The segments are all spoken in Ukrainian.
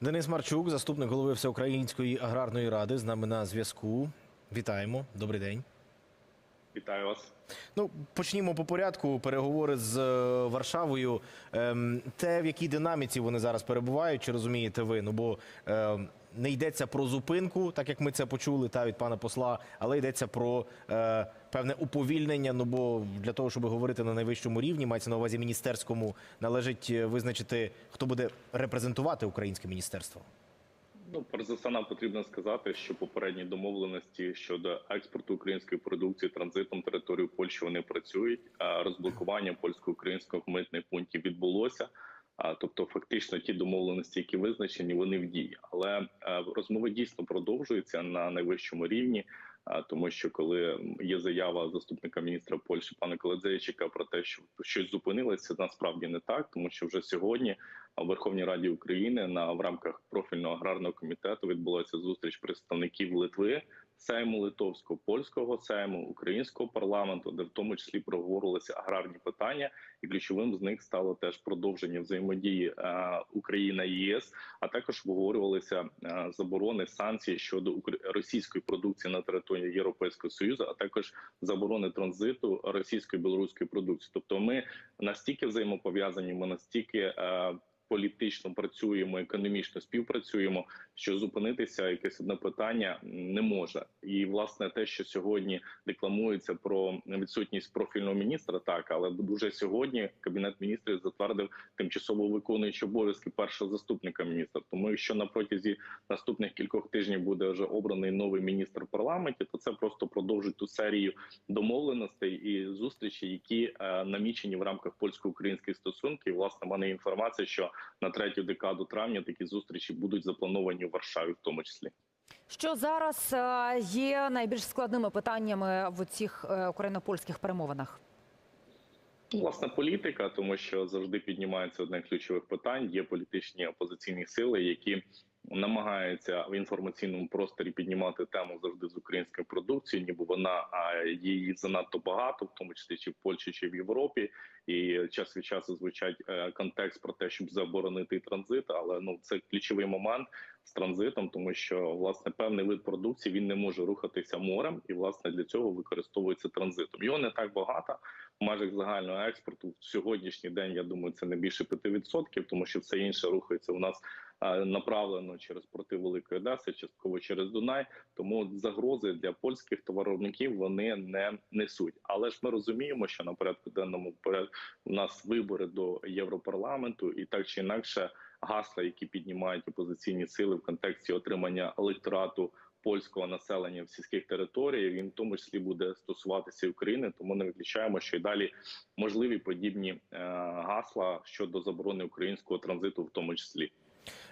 Денис Марчук, заступник голови Всеукраїнської аграрної ради, з нами на зв'язку. Вітаємо. Добрий день. Вітаю вас. Ну, почнімо по порядку. Переговори з е, Варшавою. Ем, те, в якій динаміці вони зараз перебувають, чи розумієте ви? Ну бо ем, не йдеться про зупинку, так як ми це почули та від пана посла, але йдеться про е, певне уповільнення. Ну бо для того, щоб говорити на найвищому рівні, мається на увазі міністерському, належить е, визначити, хто буде репрезентувати українське міністерство. Ну, перш за все, нам потрібно сказати, що попередні домовленості щодо експорту української продукції транзитом територію Польщі вони працюють. А розблокування польсько-українських митних пунктів відбулося. А тобто, фактично, ті домовленості, які визначені, вони в дії. Але е, розмови дійсно продовжуються на найвищому рівні. Тому що коли є заява заступника міністра Польщі пана Коледзейчика про те, що щось зупинилося, насправді не так, тому що вже сьогодні в Верховній Раді України на в рамках профільного аграрного комітету відбулася зустріч представників Литви, Сейму Литовського, польського сейму, українського парламенту, де в тому числі проговорилися аграрні питання, і ключовим з них стало теж продовження взаємодії е, Україна і ЄС, а також обговорювалися е, заборони санкцій щодо російської продукції на території Європейського союзу, а також заборони транзиту російської білоруської продукції. Тобто, ми настільки взаємопов'язані, ми настільки е, політично працюємо, економічно співпрацюємо, що зупинитися якесь одне питання не може. І власне те, що сьогодні декламується про відсутність профільного міністра, так але дуже сьогодні кабінет міністрів затвердив тимчасово виконуючи обов'язки першого заступника міністра. Тому якщо на протязі наступних кількох тижнів буде вже обраний новий міністр в парламенті, то це просто продовжить ту серію домовленостей і зустрічей, які е, намічені в рамках польсько-українських стосунків. Власне, в мене інформація, що на третю декаду травня такі зустрічі будуть заплановані у Варшаві, в тому числі. Що зараз е, є найбільш складними питаннями в цих е, україно-польських перемовинах? Власна політика, тому що завжди піднімається одне з ключових питань. Є політичні опозиційні сили, які намагаються в інформаційному просторі піднімати тему завжди з української продукції, ніби вона її занадто багато, в тому числі чи в Польщі, чи в Європі. І час від часу звучать е, контекст про те, щоб заборонити транзит. Але ну це ключовий момент з транзитом, тому що власне певний вид продукції він не може рухатися морем, і власне для цього використовується транзитом. Його не так багато в межах загального експорту. В сьогоднішній день я думаю, це не більше 5%, тому що все інше рухається у нас направлено через порти Великої Одеси, частково через Дунай. Тому загрози для польських товаровиробників вони не несуть. Але ж ми розуміємо, що на порядку денному поряд у нас вибори до Європарламенту, і так чи інакше гасла, які піднімають опозиційні сили в контексті отримання електорату польського населення в сільських територіях, він в тому числі буде стосуватися України. Тому не виключаємо, що й далі можливі подібні е, гасла щодо заборони українського транзиту, в тому числі.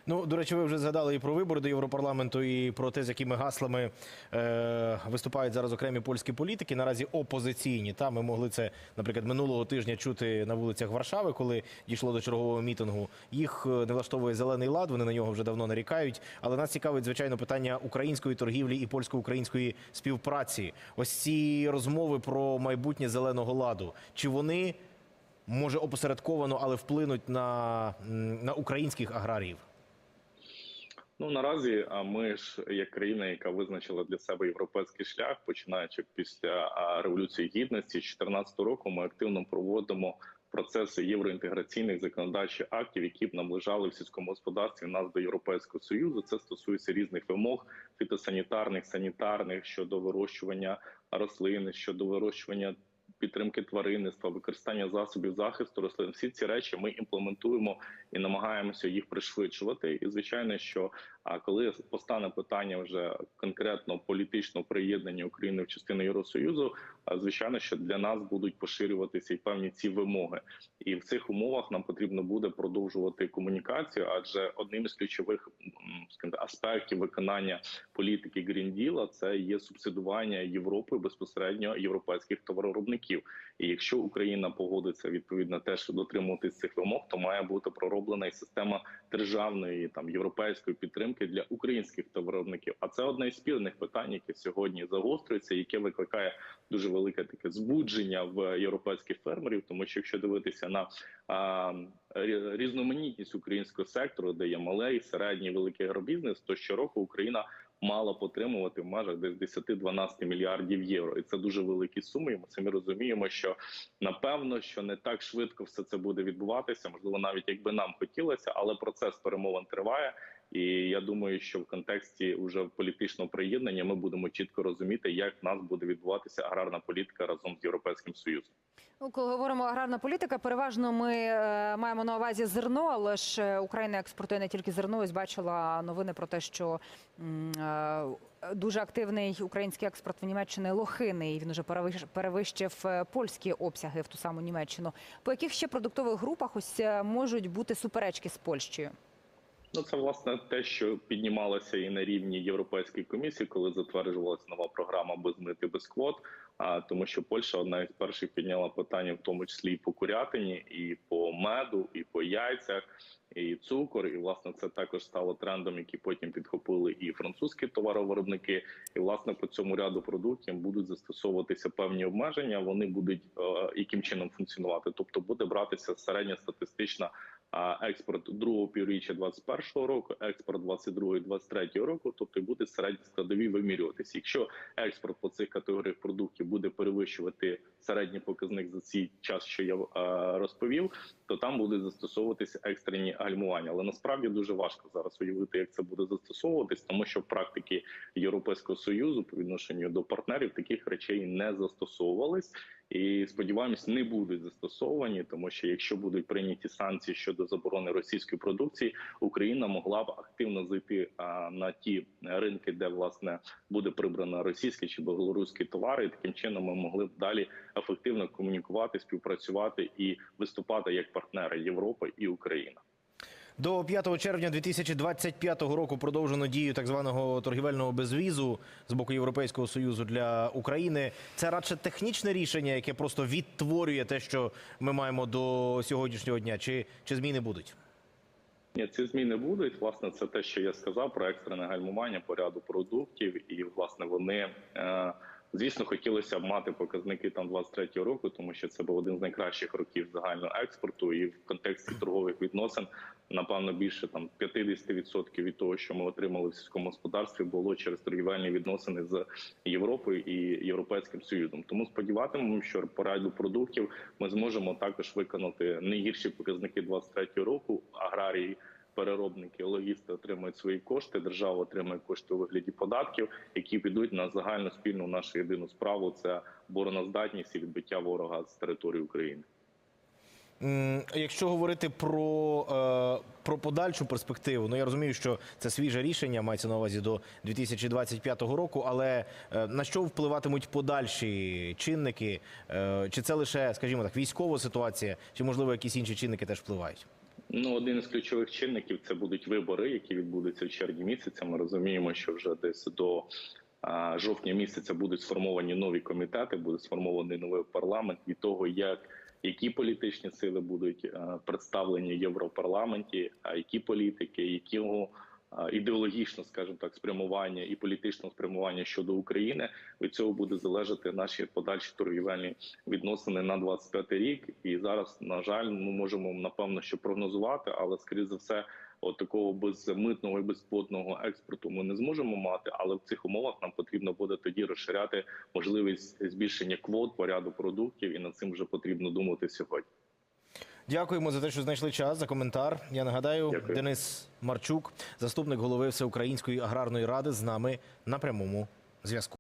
Ну, до речі, ви вже згадали і про вибори до Європарламенту, і про те, з якими гаслами е, виступають зараз окремі польські політики. Наразі опозиційні. Та ми могли це, наприклад, минулого тижня чути на вулицях Варшави, коли дійшло до чергового мітингу. Їх е, не влаштовує зелений лад. Вони на нього вже давно нарікають. Але нас цікавить звичайно питання української торгівлі і польсько-української співпраці. Ось ці розмови про майбутнє зеленого ладу. Чи вони може опосередковано, але вплинуть на, на українських аграріїв? Ну наразі ми ж як країна, яка визначила для себе європейський шлях, починаючи після революції гідності з 2014 року, ми активно проводимо процеси євроінтеграційних законодавчих актів, які б наближали в сільському господарстві нас до європейського союзу. Це стосується різних вимог фітосанітарних, санітарних щодо вирощування рослин, щодо вирощування. Підтримки тваринництва, використання засобів захисту рослин, всі ці речі ми імплементуємо і намагаємося їх пришвидшувати. І звичайно, що коли постане питання вже конкретно політичного приєднання України в частину Євросоюзу, звичайно, що для нас будуть поширюватися і певні ці вимоги, і в цих умовах нам потрібно буде продовжувати комунікацію, адже одним із ключових скажімо, аспектів виконання політики Deal – це є субсидування Європи безпосередньо європейських товаровиробників. І якщо Україна погодиться відповідно теж дотримуватись цих вимог, то має бути пророблена і система державної там європейської підтримки для українських товаровиробників. А це одне із спірних питань, яке сьогодні загострюється, яке викликає дуже велике таке збудження в європейських фермерів. Тому що якщо дивитися на а, різноманітність українського сектору, де є малий, середній, великий агробізнес, то щороку Україна мала потримувати в межах десь 10-12 мільярдів євро, і це дуже великі суми. Ми самі розуміємо, що напевно, що не так швидко все це буде відбуватися. Можливо, навіть якби нам хотілося, але процес перемовин триває. І я думаю, що в контексті уже політичного приєднання ми будемо чітко розуміти, як в нас буде відбуватися аграрна політика разом з європейським союзом. Ну, коли говоримо аграрна політика, переважно ми е, маємо на увазі зерно, але ж е, Україна експортує не тільки зерно. Ось бачила новини про те, що е, дуже активний український експорт в Німеччини лохини, і він перевищ- перевищив е, польські обсяги в ту саму Німеччину. По яких ще продуктових групах ось е, можуть бути суперечки з Польщею? Ну, це власне те, що піднімалося і на рівні Європейської комісії, коли затверджувалася нова програма без мити без квот. А тому, що Польща одна із перших підняла питання, в тому числі і по курятині, і по меду, і по яйцях, і цукор. І власне це також стало трендом, який потім підхопили і французькі товаровиробники. І власне по цьому ряду продуктів будуть застосовуватися певні обмеження. Вони будуть е, яким чином функціонувати, тобто буде братися середня статистична експорт другого півріччя 21 року, експорт 22-23 року, тобто буде середні вимірюватися. Якщо експорт по цих категоріях продуктів буде перевищувати середній показник за цей час, що я е, розповів, то там будуть застосовуватися екстрені гальмування. Але насправді дуже важко зараз уявити, як це буде застосовуватись, тому що практики Європейського союзу по відношенню до партнерів таких речей не застосовувались. І сподіваємось, не будуть застосовані, тому що якщо будуть прийняті санкції щодо заборони російської продукції, Україна могла б активно зайти на ті ринки, де власне буде прибрано російські чи білоруські товари. І таким чином ми могли б далі ефективно комунікувати, співпрацювати і виступати як партнери Європи і Україна. До 5 червня 2025 року продовжено дію так званого торгівельного безвізу з боку Європейського союзу для України. Це радше технічне рішення, яке просто відтворює те, що ми маємо до сьогоднішнього дня. Чи, чи зміни будуть? Ні, ці зміни будуть. Власне, це те, що я сказав про екстрене гальмування по ряду продуктів, і власне вони. Е- Звісно, хотілося б мати показники там 23-го року, тому що це був один з найкращих років загального експорту, і в контексті торгових відносин напевно більше там 50% від того, що ми отримали в сільському господарстві, було через торгівельні відносини з Європою і Європейським Союзом. Тому сподіватимемо, що по ряду продуктів ми зможемо також виконати не гірші показники 23-го року. Аграрії переробники, логісти отримують свої кошти. Держава отримує кошти у вигляді податків, які підуть на загальну спільну нашу єдину справу. Це обороноздатність і відбиття ворога з території України. Якщо говорити про, е, про подальшу перспективу, ну я розумію, що це свіже рішення, мається на увазі до 2025 року, але е, на що впливатимуть подальші чинники? Е, Чи це лише, скажімо так, військова ситуація, чи можливо якісь інші чинники теж впливають? Ну, один із ключових чинників це будуть вибори, які відбудуться в червні місяця. Ми розуміємо, що вже десь до жовтня місяця будуть сформовані нові комітети, буде сформований новий парламент і того, як які політичні сили будуть а, представлені в Європарламенті, а які політики, якого а, ідеологічно, скажімо так, спрямування і політичного спрямування щодо України від цього буде залежати наші подальші торгівельні відносини на 25 рік. І зараз, на жаль, ми можемо напевно що прогнозувати, але скоріше за все, от такого безмитного і безплатного експорту ми не зможемо мати. Але в цих умовах нам потрібно буде тоді розширяти можливість збільшення квот по ряду продуктів, і над цим вже потрібно думати сьогодні. Дякуємо за те, що знайшли час за коментар. Я нагадаю, Дякую. Денис Марчук, заступник голови Всеукраїнської аграрної ради, з нами на прямому зв'язку.